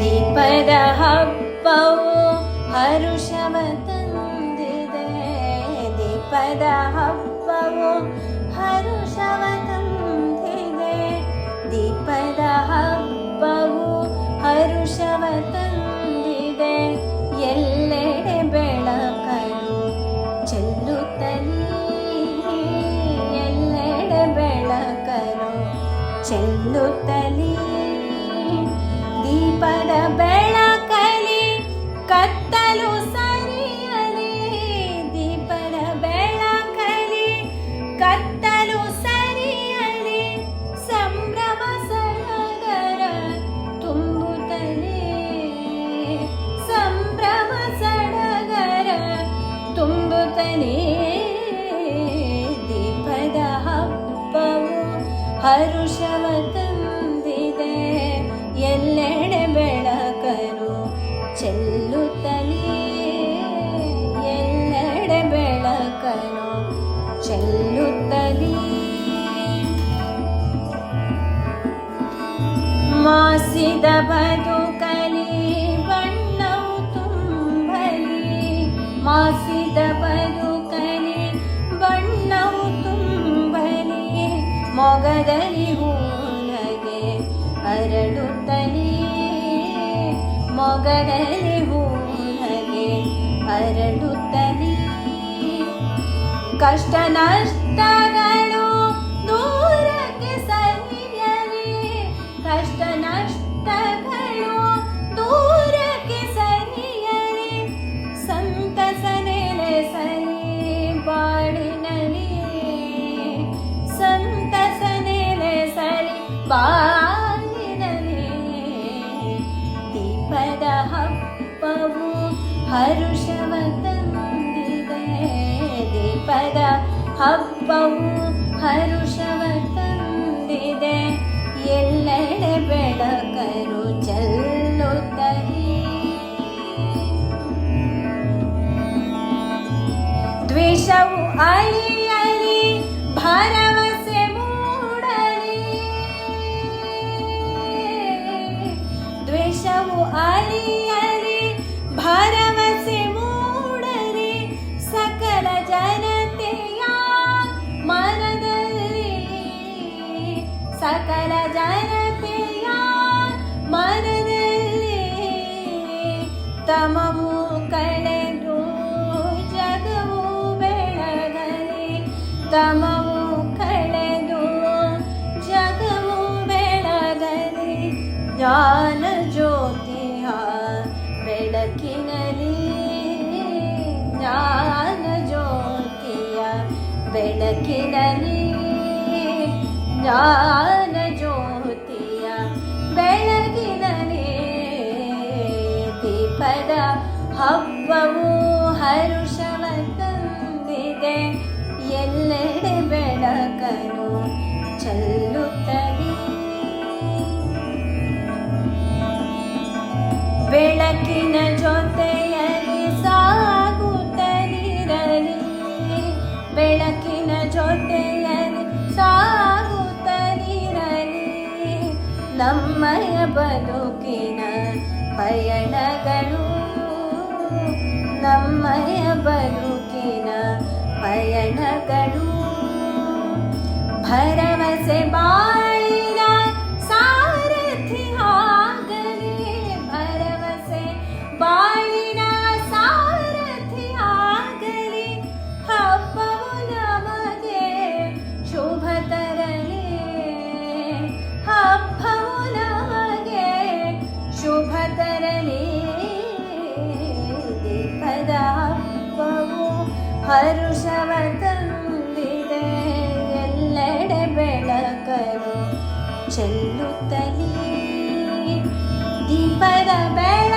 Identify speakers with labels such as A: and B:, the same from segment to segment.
A: ದೀಪದ ಹಬ್ಬವು ಹರುಷವ ತಂದಿದೆ ದೀಪದ ಹಬ್ಬವು ಹರುಷವ ತಂದಿದೆ ಚೆಲ್ಲುತ್ತಲೀ ದೀಪದ ಬೆಳಕಲಿ, ಕತ್ತಲು ಸರಿಯಲಿ, ದೀಪದ ಬೆಳಕಲಿ, ಕತ್ತಲು ಸರಿಯಲಿ, ಸಂಭ್ರಮ ಸಡಗರ ತುಂಬುತ್ತಲೇ, ಸಂಭ್ರಮ ಸಡಗರ ತುಂಬುತ್ತಲೇ, ದೀಪದ ಹಬ್ಬವು ಹರುಷವ ಮಾಸಿದ ಬದುಕಲಿ, ಬಣ್ಣವು ತುಂಬಲಿ, ಮಾಸಿದ ಬದುಕಲಿ, ಬಣ್ಣವು ತುಂಬಲಿ, ಮೊಗದಲ್ಲಿ ಹೂನಗೆ ಅರಳುತ್ತಲಿ ಮೊಗದಲ್ಲಿ ಹೂನಗೆ ಅರಳುತ್ತಲಿ ಕಷ್ಟ ನಷ್ಟಗಳು ಬಾಳಿನಲಿ ದೀಪದ ಹಬ್ಬವು ಹರುಷವ ತಂದಿದೆ ದೀಪದ ಹಬ್ಬವು ಹರುಷವ ತಂದಿದೆ ಎಲ್ಲೆಡೆ ಬೆಳಕರು ಚೆಲ್ಲುತ್ತಲೇ ದ್ವೇಷವು ಅಳಿಯಲಿ, ಭರವಸೆ ಬೆಳಕಿನಲಿ ಜ್ಞಾನ ಜ್ಯೋತಿಯ ಬೆಳಕಿನಲಿ ದೀಪದ ಹಬ್ಬವು ಹರುಷವ ತಂದಿದೆ ಎಲ್ಲೆಡೆ ಬೆಳಕನು ಚೆಲ್ಲುತ್ತಲೇ. ಬೆಳಕಿನ ಜೊತೆಯಲ್ಲಿ ನಮ್ಮಯ ಬದುಕಿನ ಪಯಣಗಳು ನಮ್ಮಯ ಬದುಕಿನ ಪಯಣಗಳು ಭರವಸೆ ಬಾಳಿನ ಹರುಷವ ತಂದಿದೆ ಎಲ್ಲೆಡೆ ಬೆಳಕನು ಚೆಲ್ಲುತ್ತಲೇ ದೀಪದ ಬೆಳಕಲಿ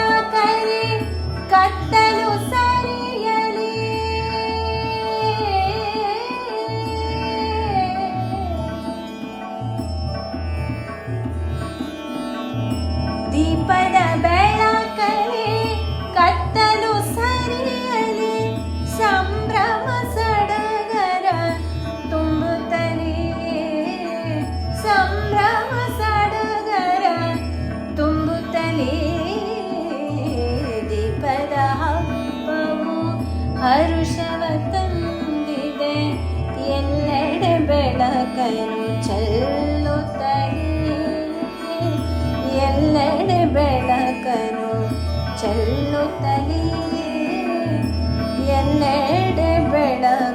A: ಬೆಳಕನು ಚೆಲ್ಲುತ್ತಲೇ ಎಲ್ಲೆಡೆ ಬೆಳಕನು ಚೆಲ್ಲುತ್ತಲೇ ಎಲ್ಲೆಡೆ ಬೆಳಕನು